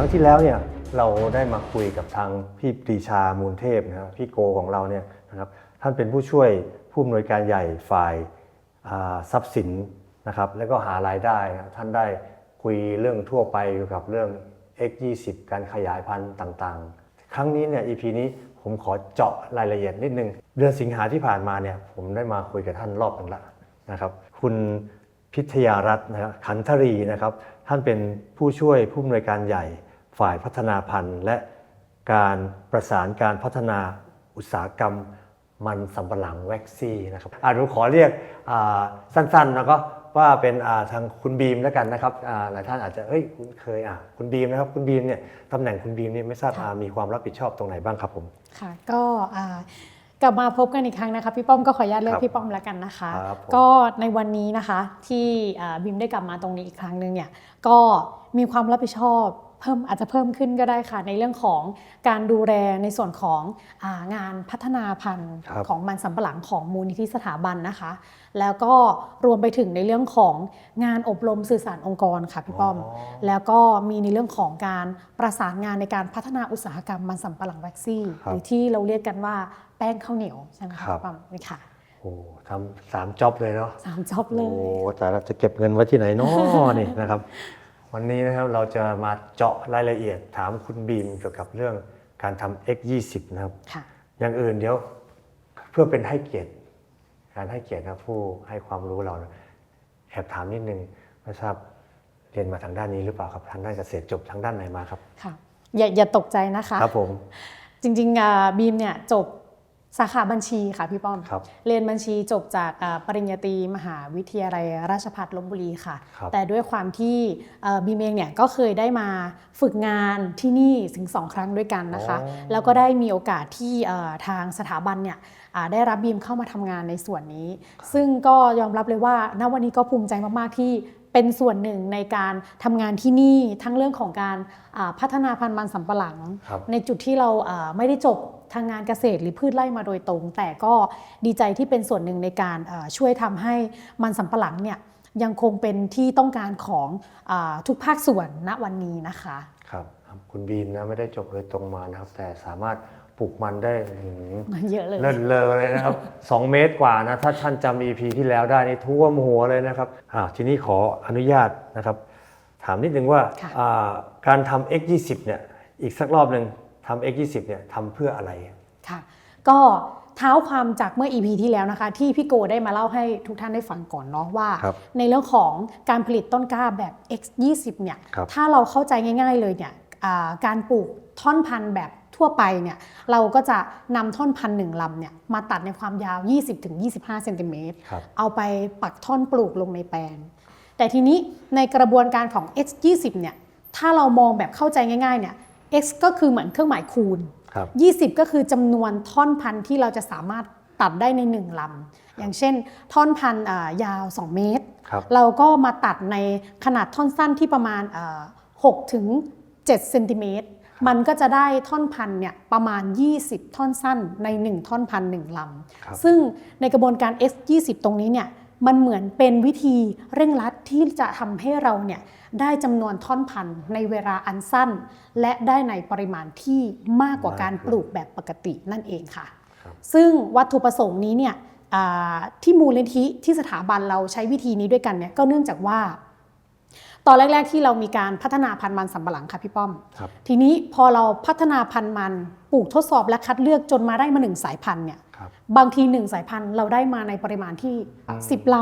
ครั้งที่แล้วเนี่ยเราได้มาคุยกับทางพี่ปรีชามูลเทพนะครับพี่โกของเราเนี่ยนะครับท่านเป็นผู้ช่วยผู้อำนวยการใหญ่ฝ่ายทรัพย์สินนะครับแล้วก็หารายได้นะท่านได้คุยเรื่องทั่วไปเกี่ยวกับเรื่อง X20 การขยายพันธุ์ต่างๆ ครั้งนี้เนี่ย EP นี้ผมขอเจาะรายละเอียดนิดนึง เดือนสิงหาที่ผ่านมาเนี่ยผมได้มาคุยกับท่านรอบหนึงละนะครับคุณพิทยารัตน์นะครับขันธรีนะครับท่านเป็นผู้ช่วยผู้อำนวยการใหญ่ ฝ่ายพัฒนาพันธุ์ และการประสานการพัฒนาอุตสาหกรรมมันสำปะหลังแว็กซี่นะครับอ่าหนูขอเรียกอ่าสั้นๆแล้วก็ว่าเป็นอ่าทางคุณบีมแล้วกันนะครับอ่าหลายท่านอาจจะเอ้ยคุณเคยอะคุณบีมนะครับคุณบีมเนี่ยตำแหน่งคุณบีมเนี่ยไม่ทราบค่ะอ่ามีความรับผิดชอบตรงไหนบ้างครับผมค่ะก็อ่ากลับมาพบกันอีกครั้งนะคะพี่ป้อมก็ขออนุญาตเรียคกรับพี่ป้อมแล้วกันนะคะครับผมก็ในวันนี้นะคะที่อ่าบิมได้กลับมาตรงนี้อีกครั้งหนึ่งเนี่ยก็มีความรับผิดชอบ เพิ่มอาจจะเพิ่มขึ้นก็ได้ค่ะ ในเรื่องของการดูแลในส่วนของอางานพัฒนาพันธุ์ครับของมันสำปะหลังของมูลนิธิสถาบันนะคะ แล้วก็รวมไปถึงในเรื่องของงานอบรมสื่อสารองค์กรค่ะพี่ป้อม แล้วก็มีในเรื่องของการประสานงานในการพัฒนาอุตสาหกรรมมันสำปะหลังแว็กซี่ครับหรือที่เราเรียกกันว่าแป้งข้าวเหนียวใช่ไหมครัคะบปั๊มนี่ค่ะโอ้ทำสามจ็อบเลยเนาะสามจ็อบเลโอ้ยแต่เราจะเก็บเงินไว้ที่ไหนเนาะนี่นะครับ วันนี้นะครับเราจะมาเจาะรายละเอียดถามคุณบีมเกี่ยวกับเรื่องการทำ X20 นะครับ ค่ะ อย่างอื่นเดี๋ยวเพื่อเป็นให้เกียรติ การให้เกียรตินะผู้ให้ความรู้เรานะแอบถามนิดนึงไม่ทราบเรียนมาทางด้านนี้หรือเปล่าครับทางด้านเกษตรจบทางด้านไหนมาครับ ค่ะ อย่าอย่าตกใจนะคะ ครับผม จริงๆอ่าบีมเนี่ยจบ สาขาบัญชีค่ะพี่ป้อม ครับ เรียนบัญชีจบจากอ่าปริญญาตรีมหาวิทยาลัยราชภัฏลบบุรีค่ะ ครับแต่ด้วยความที่เอ่อบีมเองเนี่ยก็เคยได้มาฝึกงานที่นี่ถึงสองครั้งด้วยกันนะคะ อ๋อ แล้วก็ได้มีโอกาสที่เอ่อทางสถาบันเนี่ยอ่าได้รับบีมเข้ามาทำงานในส่วนนี้ ซึ่งก็ยอมรับเลยว่าณวันนี้ก็ภูมิใจมากๆที่เป็นส่วนหนึ่งในการทำงานที่นี่ทั้งเรื่องของการอ่าพัฒนาพันธุ์มันสำปะหลัง ครับ ในจุดที่เราอ่าไม่ได้จบ ทางงานเกษตรหรือพืชไร่มาโดยตรง แต่ก็ดีใจที่เป็นส่วนหนึ่งในการอ่าช่วยทำให้มันสำปะหลังเนี่ยยังคงเป็นที่ต้องการของอาทุกภาคส่วนณวันนี้นะคะครับครับคุณบีมนะไม่ได้จบโดยตรงมานะครับ แต่สามารถปลูกมันได้อื้อหือเยอะเลยเลิศเลอเลยนะครับ 2 เมตรกว่านะถ้าท่านจำ EP ที่แล้วได้นี่ท่วมหัวเลยนะครับอ่าทีนี้ขออนุญาตนะครับ ถามนิดนึงว่าค่ะอ่าการทำ X20 เนี่ยอีกสักรอบหนึ่ง ทำ X20 เนี่ยทำเพื่ออะไรค่ะก็เท้าความจากเมื่อ EP ที่แล้วนะคะ ที่พี่โกได้มาเล่าให้ทุกท่านได้ฟังก่อนเนาะว่าครับในเรื่องของการผลิตต้นกล้าแบบ X20 เนี่ยครับถ้าเราเข้าใจง่าย ๆเลยเนี่ยอ่าการปลูกท่อนพันธุ์แบบทั่วไปเนี่ยเราก็จะนำท่อนพันธุ์หนึ่งลำเนี่ยมาตัดในความยาว 20-25เซนติเมตรครับเอาไปปักท่อนปลูกลงในแปลง แต่ทีนี้ในกระบวนการของ X20 เนี่ยถ้าเรามองแบบเข้าใจง่ายๆเนี่ย X ก็คือเหมือนเครื่องหมายคูณครับ20 ก็คือจำนวนท่อนพันธุ์ที่เราจะสามารถตัดได้ใน 1ลำอย่างเช่น ท่อนพันธุ์อ่ายาว 2 เมตรครับเราก็มาตัดในขนาดท่อนสั้นที่ประมาณอ่า6ถึง7เซนติเมตรมันก็จะได้ท่อนพันธุ์เนี่ยประมาณ 20 ท่อนสั้นใน 1 ท่อนพันธุ์1ลครับำซึ่งในกระบวนการ S20 ตรงนี้เนี่ย มันเหมือนเป็นวิธีเร่งรัดที่จะทำให้เราเนี่ยได้จำนวนท่อนพันธุ์ในเวลาอันสั้น และได้ในปริมาณที่มากกว่าการปลูกแบบปกตินั่นเองค่ะครับซึ่งวัตถุประสงค์นี้เนี่ยอ่าที่มูลนิธิที่สถาบันเราใช้วิธีนี้ด้วยกันเนี่ยก็เนื่องจากว่า ตอนแรก ๆ ที่เรามีการพัฒนาพันธุ์มันสำปะหลังค่ะพี่ป้อมครับทีนี้พอเราพัฒนาพันธุ์มันปลูกทดสอบและคัดเลือกจนมาได้มาหนึ่งสายพันธุ์เนี่ยครั บบางทีหนึ่งสายพันธุ์เราได้มาในปริมาณที่ 10ล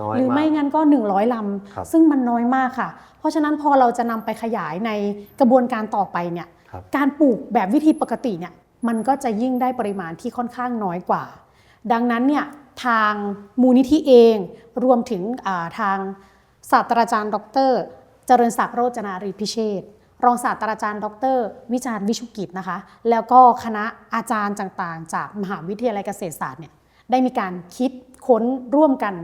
น้อยำหรือไม่มากงั้นก็ 100ลครับำซึ่งมันน้อยมากค่ะ เพราะฉะนั้นพอเราจะนำไปขยายในกระบวนการต่อไปเนี่ยครับการปลูกแบบวิธีปกติเนี่ยมันก็จะยิ่งได้ปริมาณที่ค่อนข้างน้อยกว่า ดังนั้นเนี่ยทางมูลนิธิเองรวมถึงอ่าทางศาสตราจารย์ ดร เจริญศักดิ์โรจนารีพิเชษฐ์ รองศาสตราจารย์ ดร วิจารณ์วิชุกิจนะคะ แล้วก็คณะอาจารย์ต่างๆ จากมหาวิทยาลัยเกษตรศาสตร์เนี่ยได้มีการคิดค้นร่วมกัน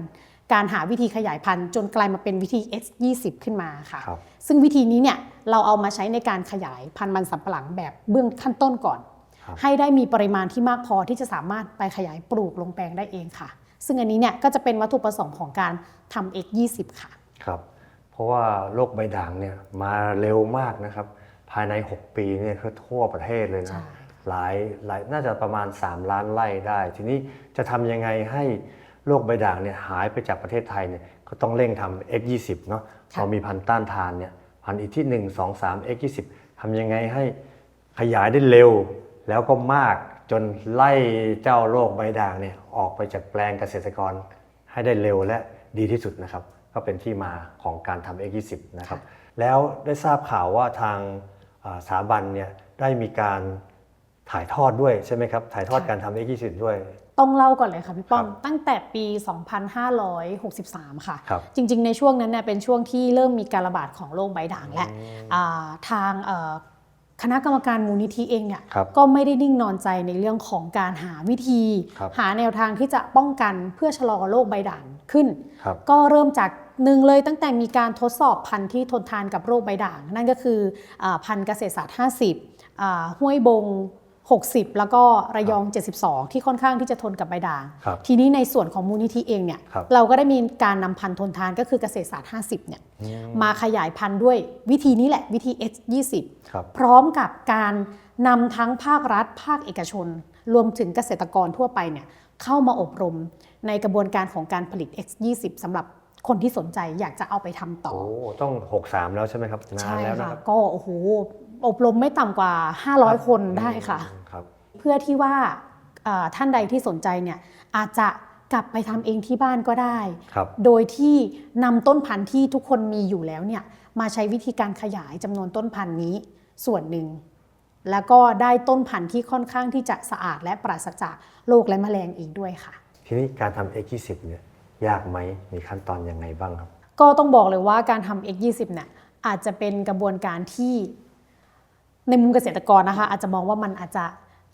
การหาวิธีขยายพันธุ์จนกลายมาเป็นวิธี X20 ขึ้นมาค่ะครับซึ่งวิธีนี้เนี่ยเราเอามาใช้ในการขยายพันธุ์มันสำปะหลังแบบเบื้องขั้นต้นก่อนครับให้ได้มีปริมาณที่มากพอที่จะสามารถไปขยายปลูกลงแปลงได้เองค่ะ ซึ่งอันนี้เนี่ยก็จะเป็นวัตถุประสงค์ของการทำ X20 ค่ะ ครับเพ ราะว่าโรคใบด่างเนี่ยมาเร็วมากนะครับ ภายใน 6 ปีเนี่ยคือทั่วประเทศเลยใช่นะหลายหลายน่าจะประมาณ 3 ล้านไร่ได้ ทีนี้จะทำยังไงให้โรคใบด่างเนี่ยหายไปจากประเทศไทยเนี่ยก็ต้องเร่งทำ X20 เนาะค่ะเรามีพันธุ์ต้านทานเนี่ยพันธุ์อีกที่ 1 2 3 X20 ทำยังไงให้ขยายได้เร็วแล้วก็มากจนไล่เจ้าโรคใบด่างเนี่ยออกไปจากแปลงเกษตรกรให้ได้เร็วและดีที่สุดนะครับ ก็เป็นที่มาของการทำ X20 นะครับแล้วได้ทราบข่าวว่าทางอ่าสถาบันเนี่ยได้มีการถ่ายทอดด้วยใช่ไหมครับ ถ่ายทอดค่ะการทำ X20 ด้วยต้องเล่าก่อนเลยค่ะพี่ป้อมครับตั้งแต่ปี 2563 ค่ะครับจริง ๆ ในช่วงนั้นเนี่ยเป็นช่วงที่เริ่มมีการระบาดของโรคใบด่างและอ่าทางเอ่อคณะกรรมการมูลนิธิเองเนี่ยครับก็ไม่ได้นิ่งนอนใจในเรื่องของการหาวิธีครับหาแนวทางที่จะป้องกันเพื่อชะลอโรคใบด่าง ขึ้นครับก็เริ่มจากหนึ่งเลยตั้งแต่มีการทดสอบพันธุ์ที่ทนทานกับโรคใบด่าง นั่นก็คืออาพันธุ์เกษตรศาสตร์ 50อ่าห้วยบง 60 แล้วก็ระยอง 72 ที่ค่อนข้างที่จะทนกับใบด่างครับทีนี้ในส่วนของมูลนิธิเองเนี่ยครับเราก็ได้มีการนำพันธุ์ทนทานก็คือเกษตรศาสตร์ 50 เนี่ยมาขยายพันธุ์ด้วยวิธีนี้แหละวิธี X20 ครับพร้อมกับการนำทั้งภาครัฐ ภาคเอกชน รวมถึงเกษตรกรทั่วไปเนี่ยเข้ามาอบรม ในกระบวนการของการผลิต X20 สำหรับคนที่สนใจอยากจะเอาไปทำต่อ โอ้ต้อง 63 แล้วใช่ไหมครับนานใช่แล้วนะค่ะครับก็โอ้โหอบรมไม่ต่ำกว่า 500 คนได้ค่ะครับเพื่อที่ว่าเอ่อท่านใดที่สนใจเนี่ยอาจจะกลับไปทำเองที่บ้านก็ได้ครับโดยที่นำต้นพันธุ์ที่ทุกคนมีอยู่แล้วเนี่ยมาใช้วิธีการขยายจำนวนต้นพันธุ์นี้ส่วนหนึ่ง แล้วก็ได้ต้นพันธุ์ที่ค่อนข้างที่จะสะอาดและปราศจากโรคและแมลงอีกด้วยค่ะ ทีนี้การทำ X20 เนี่ยยากไหมมีขั้นตอนยังไงบ้างครับ ก็ต้องบอกเลยว่าการทำ X20 เนี่ยอาจจะเป็นกระบวนการที่ในมุมเกษตรกรนะคะ อาจจะมองว่ามันอาจจะ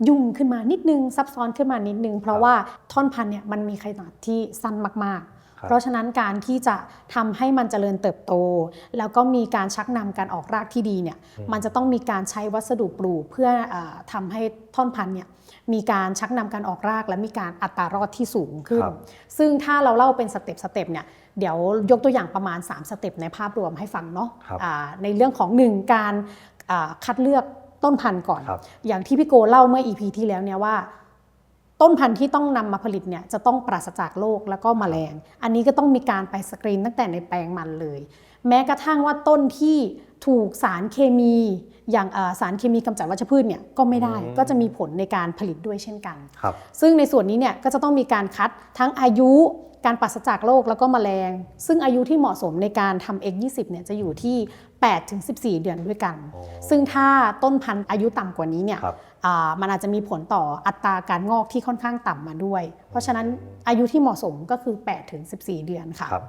ยุ่งขึ้นมานิดนึงซับซ้อนขึ้นมานิดนึง เพราะว่าท่อนพันธุ์เนี่ยมันมีขนาดที่สั้นมากครับๆ เพราะฉะนั้นการที่จะทำให้มันเจริญเติบโต แล้วก็มีการชักนำการออกรากที่ดีเนี่ยมันจะต้องมีการใช้วัสดุปลูกเพื่อเออทำให้ท่อนพันธุ์เนี่ยมีการชักนำการออกราก และมีการอัตรารอดที่สูงขึ้นครับซึ่งถ้าเราเล่าเป็นสเต็ปสเต็ปเนี่ยเดี๋ยวยกตัวอย่างประมาณ 3 สเต็ปในภาพรวมให้ฟังเนาะครับอ่าในเรื่องของ 1 การอ่าคัดเลือกต้นพันธุ์ก่อนครับอย่างที่พี่โกเล่าเมื่อ EP ที่แล้วเนี่ยว่า ต้นพันธุ์ที่ต้องนำมาผลิตเนี่ยจะต้องปราศจากโรคแล้วก็แมลง อันนี้ก็ต้องมีการไปสกรีนตั้งแต่ในแปลงมันเลย แม้กระทั่งว่าต้นที่ถูกสารเคมีอย่างเอ่อสารเคมีกำจัดวัชพืชเนี่ยก็ไม่ได้อืมก็จะมีผลในการผลิตด้วยเช่นกันครับซึ่งในส่วนนี้เนี่ยก็จะต้องมีการคัดทั้งอายุการปราศจากโรคแล้วก็แมลง ซึ่งอายุที่เหมาะสมในการทำ X20 เนี่ยจะอยู่ที่ 8ถึง14 เดือนด้วยกันอ๋อซึ่งถ้าต้นพันธุ์อายุต่ำกว่านี้เนี่ยครับอ่ามันอาจจะมีผลต่ออัตราการงอกที่ค่อนข้างต่ำมาด้วย เพราะฉะนั้นอายุที่เหมาะสมก็คือ8ถึง14 เดือนค่ะครับ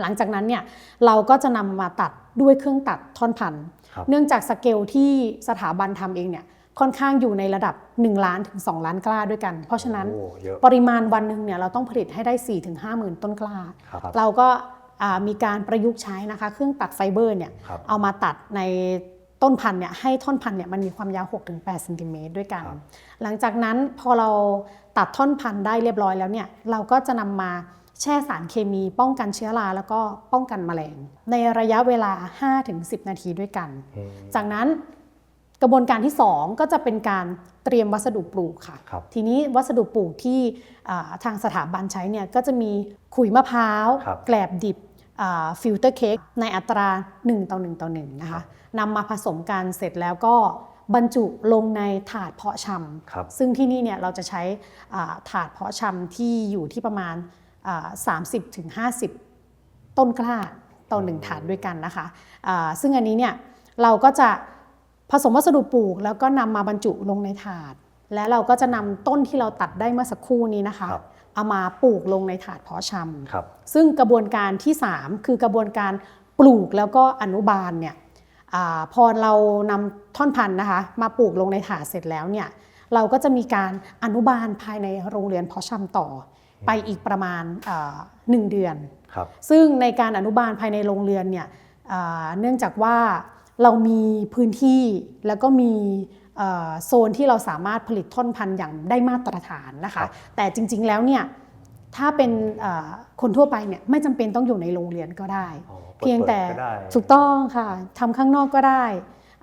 หลังจากนั้นเนี่ยเราก็จะนำมาตัดด้วยเครื่องตัดท่อนพันธุ์ครับเนื่องจากสเกลที่สถาบันทำเองเนี่ยค่อนข้างอยู่ในระดับ 1 ล้านถึง 2 ล้านกล้าด้วยกัน เพราะฉะนั้นโอ้เยอะปริมาณวันหนึ่งเนี่ยเราต้องผลิตให้ได้4-5ถึง5หมื่นต้นกล้าครับเราก็อ่า มีการประยุกต์ใช้นะคะ เครื่องตัดไฟเบอร์เนี่ยครับเอามาตัดในต้นพันธุ์เนี่ยให้ท่อนพันธุ์เนี่ยมันมีความยาว 6-8เซนติเมตรด้วยกันครับหลังจากนั้นพอเราตัดท่อนพันธุ์ได้เรียบร้อยแล้วเนี่ยเราก็จะนำมาแช่สารเคมีป้องกันเชื้อราแล้วก็ป้องกันแมลง ในระยะเวลา 5-10 นาทีด้วยกันอืมจากนั้นกระบวนการที่ 2 ก็จะเป็นการเตรียมวัสดุปลูกค่ะครับทีนี้วัสดุปลูกที่อ่าทางสถาบันใช้เนี่ยก็จะมีขุยมะพร้าวครับแกลบดิบ ฟิลเตอร์เค้กในอัตรา 1 ต่อ 1 ต่อ 1 นะคะนำมาผสมกันเสร็จแล้วก็บรรจุลงในถาดเพาะชำครับซึ่งที่นี่เนี่ยเราจะใช้อ่าถาดเพาะชำที่อยู่ที่ประมาณอ่า30ถึง50 ต้นกล้าต่อหนึ่งถาดด้วยกันนะคะอ่าซึ่งอันนี้เนี่ยเราก็จะผสมวัสดุปลูกแล้วก็นำมาบรรจุลงในถาด และเราก็จะนำต้นที่เราตัดได้เมื่อสักครู่นี้นะคะครับ เอามาปลูกลงในถาดเพาะชำครับซึ่งกระบวนการที่ 3 คือกระบวนการปลูกแล้วก็อนุบาลเนี่ยอาพอเรานำท่อนพันธุ์นะคะมาปลูกลงในถาดเสร็จแล้วเนี่ยเราก็จะมีการอนุบาลภายในโรงเรียนเพาะชำต่อ ไปอีกประมาณอ่าหนึ่งเดือนครับซึ่งในการอนุบาลภายในโรงเรือนเนี่ยอ่าเนื่องจากว่าเรามีพื้นที่แล้วก็มีเอ่อ โซนที่เราสามารถผลิตท่อนพันธุ์อย่างได้มาตรฐานนะครัคะบแต่จริง ๆ แล้วเนี่ยถ้าเป็นเอ่อคนทั่วไปเนี่ยไม่จำเป็นต้องอยู่ในโรงเรียนก็ได้อ๋อเพียงแต่ปิดๆก็ได้ถูกต้องค่ะทำข้างนอกก็ได้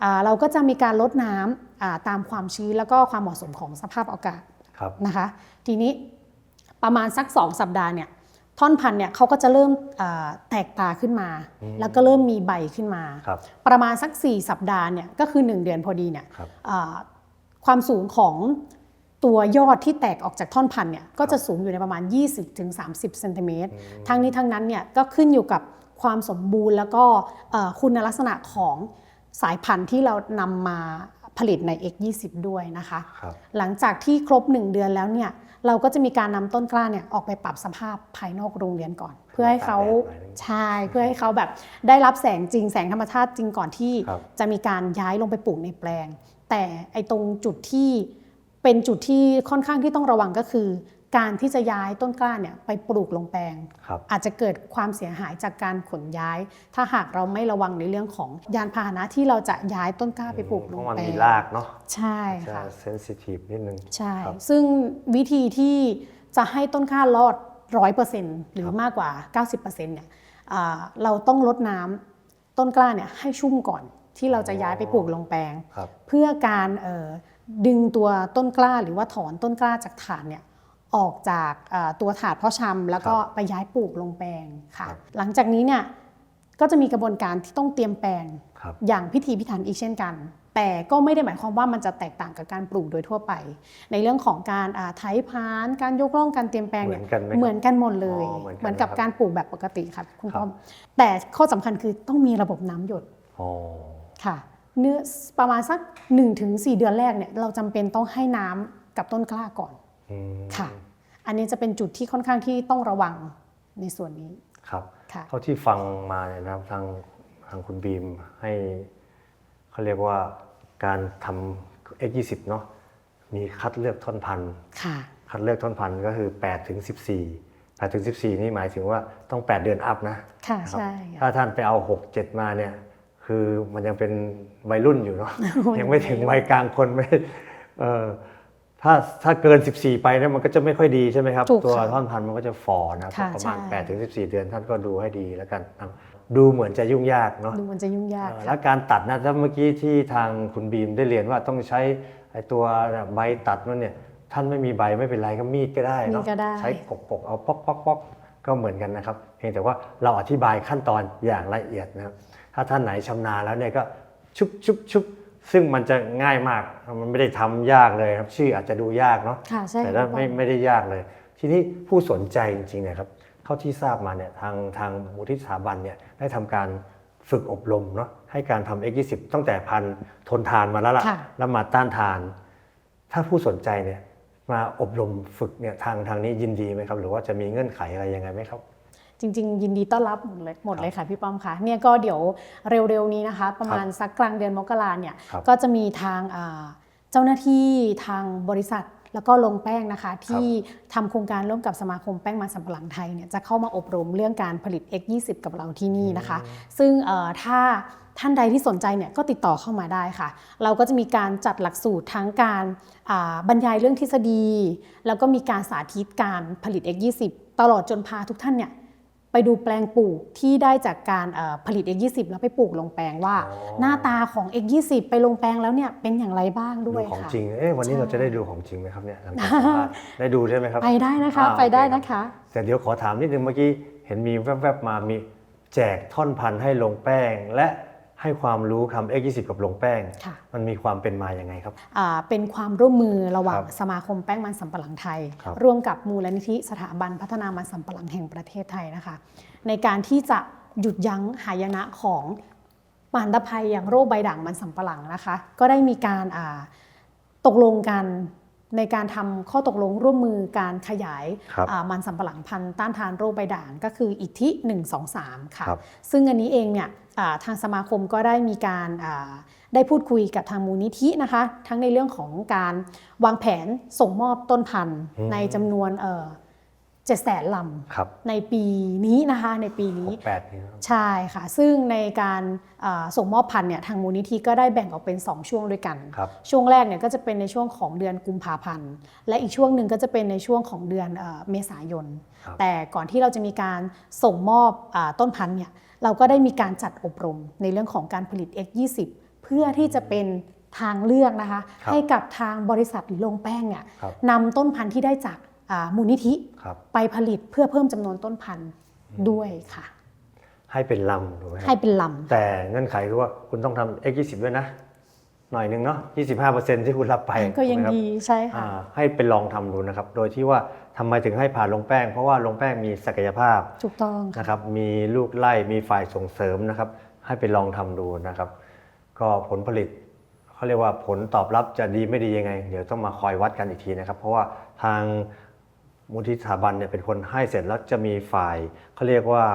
อ่าเราก็จะมีการลดน้ำอ่าตามความชื้นแล้วก็ความเหมาะสมของสภาพอากาศครับนะคะ ทีนี้ประมาณสัก 2 สัปดาห์เนี่ย ท่อนพันธุ์เนี่ยเขาก็จะเริ่มอ่าแตกตาขึ้นมา แล้วก็เริ่มมีใบขึ้นมาครับประมาณสัก 4 สัปดาห์เนี่ยก็คือ 1 เดือนพอดีเนี่ยครับอ่าความสูงของตัวยอดที่แตกออกจากท่อนพันธุ์เนี่ยก็จะสูงอยู่ในประมาณ 20-30เซนติเมตรทั้งนี้ทั้งนั้นเนี่ยก็ขึ้นอยู่กับความสมบูรณ์แล้วก็เอ่อคุณลักษณะของสายพันธุ์ที่เรานำมาผลิตใน X20 ด้วยนะคะครับหลังจากที่ครบ 1 เดือนแล้วเนี่ย เราก็จะมีการนำต้นกล้าเนี่ยออกไปปรับสภาพภายนอกโรงเรียนก่อน เพื่อให้เขาตากแดดหน่อยนึงใช่เพื่อให้เขาแบบได้รับแสงจริงแสงธรรมชาติจริงก่อนที่ครับจะมีการย้ายลงไปปลูกในแปลง แต่ไอ้ตรงจุดที่เป็นจุดที่ค่อนข้างที่ต้องระวังก็คือ การที่จะย้ายต้นกล้าเนี่ยไปปลูกลงแปลงครับอาจจะเกิดความเสียหายจากการขนย้าย ถ้าหากเราไม่ระวังในเรื่องของยานพาหนะที่เราจะย้ายต้นกล้าไปปลูกเพลงราะมันแปลมีงรากเนาะใช่จะค่ะเซนซิทีฟนิดนึงใช่ครับซึ่งวิธีที่จะให้ต้นข้าวรอดร้อยเปอร์เซ็นต์หรือครับมากกว่า 90%เนี่ยอ่าเราต้องลดน้ำต้นกล้าเนี่ยให้ชุ่มก่อนที่เราจะย้ายไปปลูกลงแปลงครับเพื่อการเอ่อดึงตัวต้นกล้าหรือว่าถอนต้นกล้าจากถาดเนี่ย ออกจากเอ่อตัวถาดเพาะชำแล้วก็ครับไปย้ายปลูกลงแปลงค่ะครับหลังจากนี้เนี่ยก็จะมีกระบวนการที่ต้องเตรียมแปลงครับอย่างพิถีพิถันอีกเช่นกัน แต่ก็ไม่ได้หมายความว่ามันจะแตกต่างกับการปลูกโดยทั่วไป ในเรื่องของการอ่าไถพานการยกร่องการเตรียมแปลงเหมืเนี่อยนกันไหมครับเหมือนกันหมดเลยอ๋อเหมือนกันเหมือนกับนะครับการปลูกแบบปกติครับคุณครับป้อมแต่ข้อสำคัญคือต้องมีระบบน้ำหยดอ๋อค่ะเนื้อประมาณสัก 1-4 เดือนแรกเนี่ยเราจำเป็นต้องให้น้ำกับต้นกล้าก่อนอืม ค่ะ อันนี้จะเป็นจุดที่ค่อนข้างที่ต้องระวังในส่วนนี้ครับค่ะเท่าที่ฟังมาเนี่ยนะครับทางทางคุณบีมให้เขาเรียกว่าการทำ X20 เนาะมีคัดเลือกท่อนพันธุ์ค่ะคัดเลือกท่อนพันธุ์ก็คือ8ถึง14 8ถึง14 นี่หมายถึงว่าต้อง 8 เดือนอัพนะค่ะนะครับใช่ถ้าค่ะท่านไปเอา 6 7 มาเนี่ยคือมันยังเป็นวัยรุ่นอยู่เนาะโอ้ยยังไม่ถึงวัยกลางคนไม่เออ ถ้าถ้าเกิน 14 ไปเนี่ยมันก็จะไม่ค่อยดีใช่ไหมครับ ถูกตัวค่ะท่อนพันธุ์มันก็จะฟอนะครับค่ะประมาณใช่ 8ถึง14 เดือนท่านก็ดูให้ดีแล้วกันนะครับดูเหมือนจะยุ่งยากเนาะ ดูมันจะยุ่งยากเออค่ะแล้วการตัดนะถ้าเมื่อกี้ที่ทางคุณบีมได้เรียนว่าต้องใช้ไอ้ตัวใบตัดนั่นเนี่ยท่านไม่มีใบไม่เป็นไรก็มีดก็ได้มีเนาะดก็ได้ ใช้ปกปกๆเอาป๊อกป๊อกป๊อกก็เหมือนกันนะครับ เพียงแต่ว่าเราอธิบายขั้นตอนอย่างละเอียดนะครับถ้าท่านไหนชำนาญแล้วเนี่ยก็ชุบชุบชุบ ซึ่งมันจะง่ายมากมันไม่ได้ทำยากเลยครับ ชื่ออาจจะดูยากเนาะค่ะใช่แต่ถ้าค่ะไม่ไม่ได้ยากเลย ทีนี้ผู้สนใจจริงๆเนี่ยครับเท่าที่ทราบมาเนี่ยทางทางมูลที่สถาบันเนี่ยได้ทำการฝึกอบรมเนาะให้การทำ X20 ตั้งแต่พันธุ์ทนทานมาแล้วล่ะค่ะแล้วมาต้านทาน ถ้าผู้สนใจเนี่ยมาอบรมฝึกเนี่ยทางทางนี้ยินดีไหมครับ หรือว่าจะมีเงื่อนไขอะไรยังไงไหมครับ จริง ๆ ยินดีต้อนรับหมดเลยหมดเลยค่ะพี่ป้อมค่ะเนี่ยก็เดี๋ยวเร็วๆนี้นะคะ ประมาณสักกลางเดือนมกราเนี่ยครับก็จะมีทางอ่าเจ้าหน้าที่ทางบริษัทแล้วก็ลงแป้งนะคะที่ทำโครงการร่วมกับสมาคมแป้งมันสำปะหลังไทยเนี่ยจะเข้ามาอบรมเรื่องการผลิต X20 กับเราที่นี่นะคะ ซึ่งเอ่อถ้าท่านใดที่สนใจเนี่ยก็ติดต่อเข้ามาได้ค่ะ เราก็จะมีการจัดหลักสูตรทั้งการอ่าบรรยายเรื่องทฤษฎี แล้วก็มีการสาธิตการผลิต X20 ตลอดจนพาทุกท่านเนี่ย ไปดูแปลงปลูกที่ได้จากการเอ่อผลิต X20 แล้วไปปลูกลงแปลงว่าอ๋อหน้าตาของ X20 ไปลงแปลงแล้วเนี่ยเป็นอย่างไรบ้างด้ดูวยของค่ะจริงเอ๊ะวันนี้ใช่เราจะได้ดูของจริงไหมครับเนี่ยหลังจากสัมภาษณ์ได้ดูใช่ไหมครับ ไปได้นะคะอ่าไปได้โอเคครับนะคะ แต่เดี๋ยวขอถามนิดนึงเมื่อกี้เห็นมีแวบๆมามีแจกท่อนพันธุ์ให้ลงแป้งและ ให้ความรู้ทำ X20 กับลงแป้ง ค่ะ มันมีความเป็นมาอย่างไงครับ อ่าเป็นความร่วมมือระหว่างครับสมาคมแป้งมันสำปะหลังไทย ครับร่วมกับมูลนิธิสถาบันพัฒนามันสำปะหลังแห่งประเทศไทยนะคะ ในการที่จะหยุดยั้งหายนะของปานตภัยอย่างโรคใบด่างมันสำปะหลังนะคะ ก็ได้มีการอ่าตกลงกันในการทำข้อตกลงร่วมมือการขยายครับอ่ามันสำปะหลังพันธุ์ต้านทานโรคใบด่างก็คืออิทธิ1 2 3 ค่ะ ครับ ซึ่งอันนี้เองเนี่ยอ่า ทางสมาคมก็ได้มีการอ่าได้พูดคุยกับทางมูลนิธินะคะ ทั้งในเรื่องของการวางแผนส่งมอบต้นพันธุ์อืมในจำนวน เจ็ดแสนลครับำในปีนี้นะคะในปีนี้68นี่นะครับใช่ค่ะ ซึ่งในการอ่าส่งมอบพันธุ์เนี่ยทางมูลนิธิก็ได้แบ่งออกเป็น 2 ช่วงด้วยกันครับช่วงแรกเนี่ยก็จะเป็นในช่วงของเดือนกุมภาพันธ์ และอีกช่วงหนึ่งก็จะเป็นในช่วงของเดือนเอ่อเมษายนครับแต่ก่อนที่เราจะมีการส่งมอบอาต้นพันธุ์เนี่ยเราก็ได้มีการจัดอบรมในเรื่องของการผลิต X20 เพื่อพื่อที่จะเป็นทางเลือกนะคะครับให้กับทางบริษัทหรือโรงแป้งเนี่ยครับนำต้นพันธุ์ที่ได้จากอ่า มูลนิธิครับไปผลิตเพื่อเพิ่มจำนวนต้นพันธุ์ด้วยค่ะ ให้เป็นลำถูกไหมคให้รับเป็นลแต่เงื่อนไขคือว่าคุณต้องทำ x 2 0ด้วยนะ หน่อยหนึ่งเนาะ25%ที่คุณรับไปำก็ยังถูไหมครับดีใช่ค่ะอ่าให้ไปลองทำดูนะครับ โดยที่ว่าทำไมถึงให้ผ่านลงแป้ง เพราะว่าลงแป้งมีศักยภาพถูกต้องค่ะนะครับมีลูกไล่มีฝ่ายส่งเสริมนะครับ ให้ไปลองทำดูนะครับ ก็ผลผลิตเขาเรียกว่าผลตอบรับจะดีไม่ดียังไง เดี๋ยวต้องมาคอยวัดกันอีกทีนะครับ เพราะว่าทาง มูลที่สถาบันเนี่ยเป็นคนให้เสร็จแล้วจะมีฝ่ายเขาเรียกว่า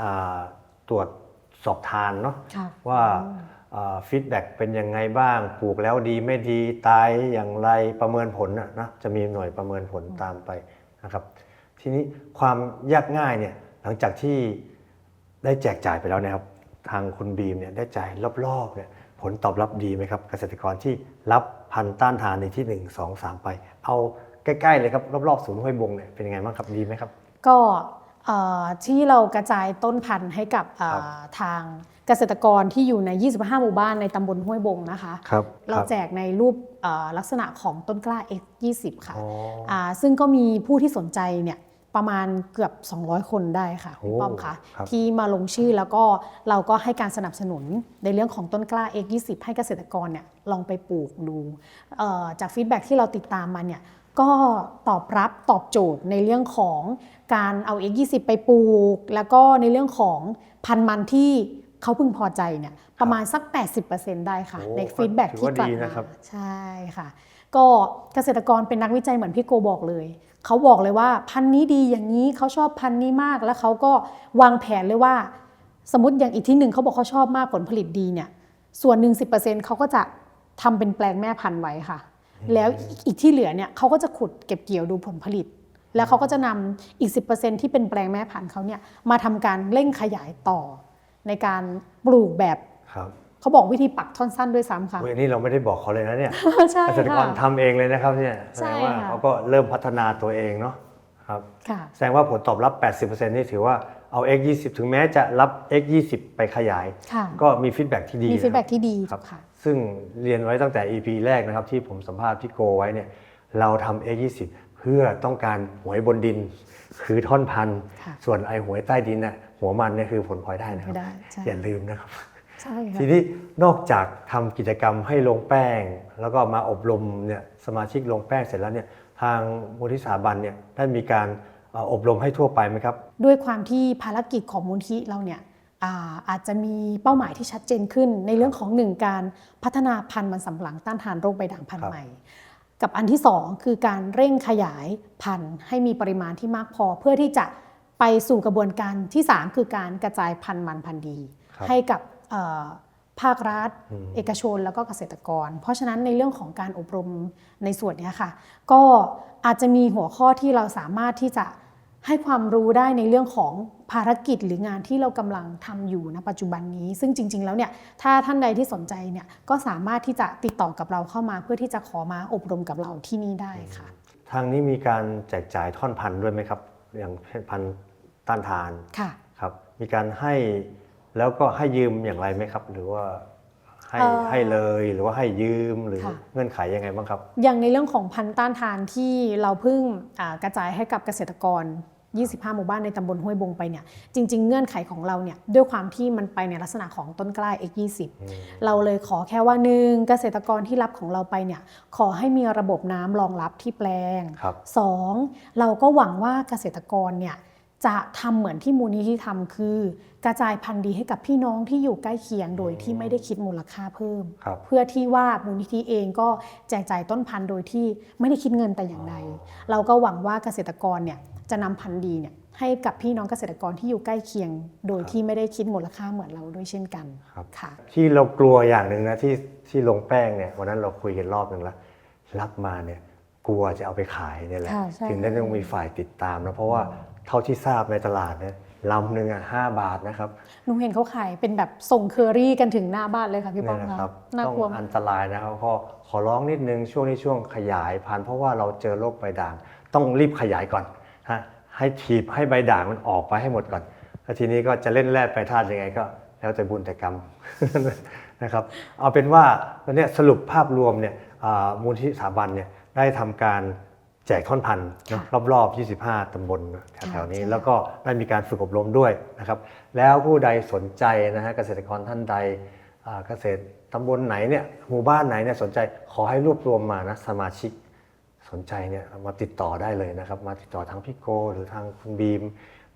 อ่าตรวจสอบทานเนาะค่ะว่าฟีดแบ็กเป็นยังไงบ้างปลูกแล้วดีไม่ดีตายอย่างไรประเมินผลนะนะจะมีหน่วยประเมินผลตามไปนะครับ ทีนี้ความยากง่ายเนี่ยหลังจากที่ได้แจกจ่ายไปแล้วนะครับ ทางคุณบีมเนี่ยได้จ่ายรอบๆเนี่ยผลตอบรับดีไหมครับ เกษตรกรที่รับพันธุ์ต้านทานในที่ 1 2 3 ไป เอา ใกล้ๆเลยครับรอบๆศูนย์ห้วยบงเนี่ยเป็นยังไงบ้างครับดีไหมครับ ก็เอ่อที่เรากระจายต้นพันธุ์ให้กับเอ่อครับทางเกษตรกรที่อยู่ใน 25 หมู่บ้านในตำบลห้วยบงนะคะครับเราแจกในรูปเอ่อลักษณะของต้นกล้า X20 ค่ะอ๋ออ่าซึ่งก็มีผู้ที่สนใจเนี่ยประมาณเกือบ 200 คนได้ค่ะโอ้พี่ป้อมคะครับที่มาลงชื่อแล้วก็เราก็ให้การสนับสนุนในเรื่องของต้นกล้า X20 ให้เกษตรกรเนี่ยลองไปปลูกดูเอ่อจากฟีดแบ็ที่เราติดตามมาเนี่ย ก็ตอบรับตอบโจทย์ในเรื่องของการเอา X20 ไปปลูก แล้วก็ในเรื่องของพันธุ์มันที่เขาพึงพอใจเนี่ยประมาณสัก 80%ได้ค่ะ โอ้ในฟีดแบ็ถือที่ว่ากลับดีมานะครับ ใช่ค่ะ ก็เกษตรกรเป็นนักวิจัยเหมือนพี่โกบอกเลย เขาบอกเลยว่าพันธุ์นี้ดีอย่างนี้เขาชอบพันธุ์นี้มาก แล้วเขาก็วางแผนเลยว่า สมมติอย่างอีกที่หนึ่งเขาบอกเขาชอบมากผลผลิตดีเนี่ย ส่วนหนึ่งสิเขาก็จะทำเป็นแปลงแม่พันธุ์ไว้ค่ะ แล้วอีกที่เหลือเนี่ยเขาก็จะขุดเก็บเกี่ยวดูผลผลิต แล้วเขาก็จะนำอีก 10%ที่เป็นแปลงแม่พันธุ์เขาเนี่ยมาทำการเร่งขยายต่อ ในการปลูกแบบครับเขาบอกวิธีปักท่อนสั้นด้วยซ้ำค่ะเฮ้ยอันนี้เราไม่ได้บอกเขาเลยนะเนี่ยใช่เกษตรกรค่ะทำเองเลยนะครับเนี่ยแสใช่ดงว่าค่ะเขาก็เริ่มพัฒนาตัวเองเนาะครับค่ะแสดงว่าผลตอบรับ 80%นี่ถือว่าเอา x 20ถึงแม้จะรับ x 20ไปขยายค่ะก็มีฟีดแบ็ที่ดีมีฟีดแบ็นะครับที่ดีครับค่ะ ซึ่งเรียนไว้ตั้งแต่ EP แรกนะครับ ที่ผมสัมภาษณ์พี่โกไว้เนี่ยเราทำ x 20 เพื่อต้องการหวยบนดิน คือท่อนพันธุ์ค่ะส่วนไอหวยใต้ดินน่ะหัวมันเนี่ยคือผลพลอยได้นะครับไม่ได้ใช่อย่าลืมนะครับใช่ค่ะทีนี้นอกจากทำกิจกรรมให้ลงแป้ง แล้วก็มาอบรมเนี่ยสมาชิกลงแป้งเสร็จแล้วเนี่ยทางมูลที่สถาบันเนี่ยได้มีการเอ่ออบรมให้ทั่วไปไหมครับ ด้วยความที่ภารกิจของมูลที่เราเนี่ย อ่าอาจจะมีเป้าหมายที่ชัดเจนขึ้น ในเรื่องของหนึ่งการพัฒนาพันธุ์มันสำปะหลังต้านทานโรคใบด่างพันครัธุ์บใหม่ กับอันที่สองคือการเร่งขยายพันธุ์ให้มีปริมาณที่มากพอ เพื่อที่จะไปสู่กระบวนการที่ 3 คือการกระจายพันธุ์มันพันธุ์ดีครับให้กับเอ่อภาครัฐอืมเอกชนแล้วก็เกษตรกร เพราะฉะนั้นในเรื่องของการอบรมในส่วนเนี้ยค่ะ ก็อาจจะมีหัวข้อที่เราสามารถที่จะ ให้ความรู้ได้ในเรื่องของภารกิจหรืองานที่เรากำลังทำอยู่ณปัจจุบันนี้ ซึ่งจริง ๆ แล้วเนี่ยถ้าท่านใดที่สนใจเนี่ยก็สามารถที่จะติดต่อกับเราเข้ามา เพื่อที่จะขอมาอบรมกับเราที่นี่ได้ค่ะ ทางนี้มีการแจกจ่ายท่อนพันธุ์ด้วยไหมครับ อย่างเช่นพันธุ์ต้านทานค่ะครับ มีการให้แล้วก็ให้ยืมอย่างไรไหมครับ หรือว่าให้เอ่อให้เลยหรือว่าให้ยืมหรือค่ะเงื่อนไขยังไงบ้างครับ อย่างในเรื่องของพันธุ์ต้านทานที่เราเพิ่งอ่ากระจายให้กับเกษตรกร 25 หมู่บ้านในตำบลห้วยบงไปเนี่ยจริง ๆ เงื่อนไขของเราเนี่ยด้วยความที่มันไปในลักษณะของต้นกล้า X20 เราเลยขอแค่ว่าหนึ่งเกษตรกรที่รับของเราไปเนี่ยขอให้มีระบบน้ำรองรับที่แปลงครับสองเราก็หวังว่าเกษตรกรเนี่ย จะทำเหมือนที่มูลนิธิทำคือ กระจายพันธุ์ดีให้กับพี่น้องที่อยู่ใกล้เคียงโดยที่ไม่ได้คิดมูลค่าเพิ่มครับเพื่อที่ว่ามูลนิธิเองก็แจกจ่ายต้นพันธุ์โดยที่ไม่ได้คิดเงินแต่อย่างใดเราก็หวังว่าเกษตรกรเนี่ยจะนำพันธุ์ดีเนี่ยให้กับพี่น้องเกษตรกรที่อยู่ใกล้เคียง โดยที่ไม่ได้คิดมูลค่าเหมือนเราด้วยเช่นกันครับค่ะ ที่เรากลัวอย่างหนึ่งนะที่ที่ลงแป้งเนี่ยวันนั้นเราคุยกันรอบหนึ่งแล้วรับมาเนี่ยกลัวจะเอาไปขายเนี่ยแหละค่ะใช่ถึงได้ต้องมีฝ่ายติดตามนะเพราะว่า เท่าที่ทราบในตลาดเนี่ยลำหนึ่งอะห้าบาทนะครับหนูเห็นเขาขายเป็นแบบส่งเคอรี่กันถึงหน้าบ้านเลยค่ะพี่ป้อมเนี่ยนะคะครับน่าต้องกลัวอันตรายนะครับก็ขอร้องนิดนึงช่วงนี้ช่วงขยายพันธุ์เพราะว่าเราเจอโรคใบด่าง ต้องรีบขยายก่อนฮะให้ถีบให้ใบด่างมันออกไปให้หมดก่อนแล้วทีนี้ก็จะเล่นแร่ไปธาตุยังไงก็ แล้วแต่บุญแต่กรรม นะครับเอาเป็นว่าตอนเนี้ยสรุปภาพรวมเนี่ยอ่ามูลที่สถาบันเนี่ยได้ทำการ แจกท่อนพันธุ์เนอะค่ะรอบๆ 25 ตำบลแถวๆนี้ใช่ค่ะแล้วก็ได้มีการฝึกอบรมด้วยนะครับ แล้วผู้ใดสนใจนะฮะเกษตรกรท่านใดอ่าเกษตรตำบลไหนเนี่ยหมู่บ้านไหนเนี่ยสนใจขอให้รวบรวมมานะสมาชิกสนใจเนี่ยมาติดต่อได้เลยนะครับ มาติดต่อทางพี่โก หรือทางคุณบีม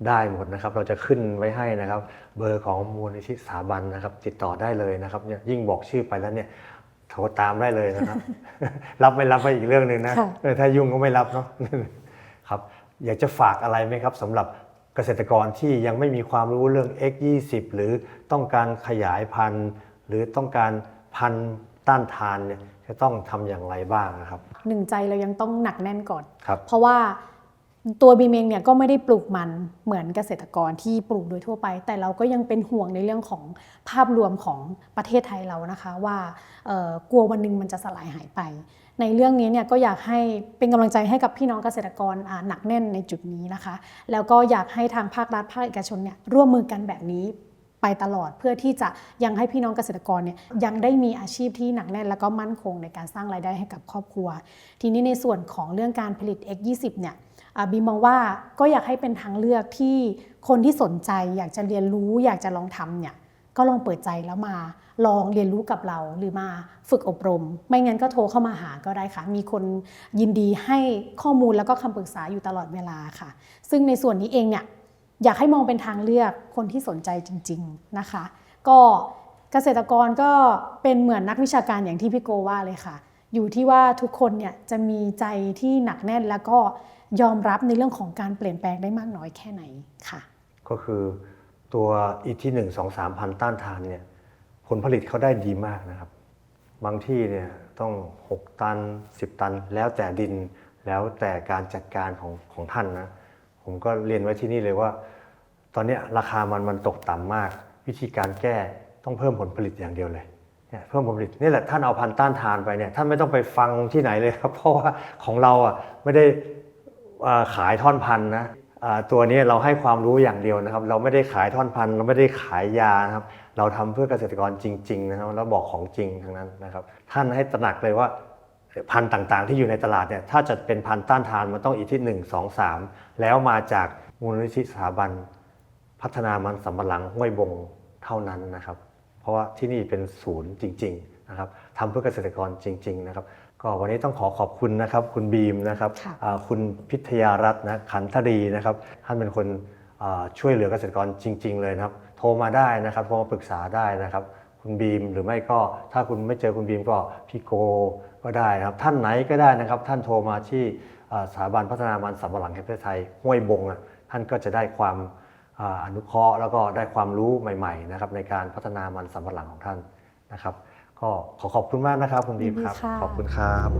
ได้หมดนะครับ เราจะขึ้นไว้ให้นะครับ เบอร์ของมูลนิธิสถาบันนะครับ ติดต่อได้เลยนะครับเนี่ยยิ่งบอกชื่อไปแล้วเนี่ยโท รตามได้เลยนะครับ รับไม่รับไปอีกเรื่องหนึ่งนะค่ะเออถ้ายุ่งก็ไม่รับเนาะครับอยากจะฝากอะไรไหมครับสำหรับเกษตรกรที่ยังไม่มีความรู้เรื่อง X20 หรือต้องการขยายพันธุ์ หรือต้องการพันธุ์ต้านทานเนี่ยจะต้องทำอย่างไรบ้างนะครับ หนึ่งใจเรายังต้องหนักแน่นก่อนครับเพราะว่า ตัวบีมเองเนี่ยก็ไม่ได้ปลูกมันเหมือนเกษตรกรที่ปลูกโดยทั่วไป แต่เราก็ยังเป็นห่วงในเรื่องของภาพรวมของประเทศไทยเรานะคะว่ากลัววันหนึ่งมันจะสลายหายไป ในเรื่องนี้เนี่ยก็อยากให้เป็นกำลังใจให้กับพี่น้องเกษตรกรหนักแน่นในจุดนี้นะคะ แล้วก็อยากให้ทางภาครัฐภาคเอกชนเนี่ยร่วมมือกันแบบนี้ไปตลอดเพื่อที่จะยังให้พี่น้องเกษตรกรเนี่ยยังได้มีอาชีพที่หนักแน่น แล้วก็มั่นคงในการสร้างรายได้ให้กับครอบครัว ทีนี้ในส่วนของเรื่องการผลิต X20 เนี่ย บีมองว่าก็อยากให้เป็นทางเลือกที่คนที่สนใจอยากจะเรียนรู้อยากจะลองทำเนี่ยก็ลองเปิดใจแล้วมาลองเรียนรู้กับเราหรือมาฝึกอบรม ไม่งั้นก็โทรเข้ามาหาก็ได้ค่ะ มีคนยินดีให้ข้อมูลแล้วก็คำปรึกษาอยู่ตลอดเวลาค่ะ ซึ่งในส่วนนี้เองเนี่ยอยากให้มองเป็นทางเลือกคนที่สนใจจริง ๆนะคะ ก็เกษตรกรก็เป็นเหมือนนักวิชาการอย่างที่พี่โกว่าเลยค่ะ อยู่ที่ว่าทุกคนเนี่ยจะมีใจที่หนักแน่นแล้วก็ ยอมรับในเรื่องของการเปลี่ยนแปลงได้มากน้อยแค่ไหนค่ะ ก็คือตัวอีที่หนึ่งสองสามพันต้านทานเนี่ยผลผลิตเขาได้ดีมากนะครับ บางที่เนี่ยต้อง 6 ตัน 10 ตัน แล้วแต่ดินแล้วแต่การจัดการของของท่านนะผมก็เรียนไว้ที่นี่เลยว่า ตอนนี้ราคามันมันตกต่ำมาก วิธีการแก้ต้องเพิ่มผลผลิตอย่างเดียวเลยเนี่ยเพิ่มผลผลิตนี่แหละท่านเอาพันต้านทานไปเนี่ยท่านไม่ต้องไปฟังที่ไหนเลยครับ เพราะว่าของเราอะไม่ได้ ขายท่อนพันนะตัวนี้เราให้ความรู้อย่างเดียวนะครับ เราไม่ได้ขายท่อนพันเราไม่ได้ขายยานะครับ เราทำเพื่อเกษตรกรจริง ๆ นะครับแล้วบอกของจริงทั้งนั้นนะครับ ท่านให้ตระหนักเลยว่าพันธุ์ต่างๆ ที่อยู่ในตลาดเนี่ยถ้าจะเป็นพันธุ์ต้านทานมันต้องอีกที่ 1 2 3 แล้วมาจากมูลนิธิสถาบัน พัฒนามันสำปะหลังห้วยบงเท่านั้นนะครับ เพราะว่าที่นี่เป็นศูนย์จริง ๆ นะครับทำเพื่อเกษตรกรจริง ๆ นะครับ ก็วันนี้ต้องขอขอบคุณนะครับ คุณบีมนะครับค่ะ อ่าคุณพิทยารัตน์นะขันธรีนะครับท่านเป็นคนอ่าช่วยเหลือเกษตรกรจริง ๆ เลยนะครับ โทรมาได้นะครับโทรมาปรึกษาได้นะครับ คุณบีมหรือไม่ก็ถ้าคุณไม่เจอคุณบีมก็พี่โกก็ได้นะครับ ท่านไหนก็ได้นะครับ ท่านโทรมาที่อ่าสถาบันพัฒนามันสำปะหลังแห่งประเทศไทยห้วยบงอะท่านก็จะได้ความอ่าอนุเคราะห์แล้วก็ได้ความรู้ใหม่ ๆ นะครับ ในการพัฒนามันสำปะหลังของท่านนะครับ ก็ขอขอบคุณมากนะครับคุณดีมครับขอบคุณครับ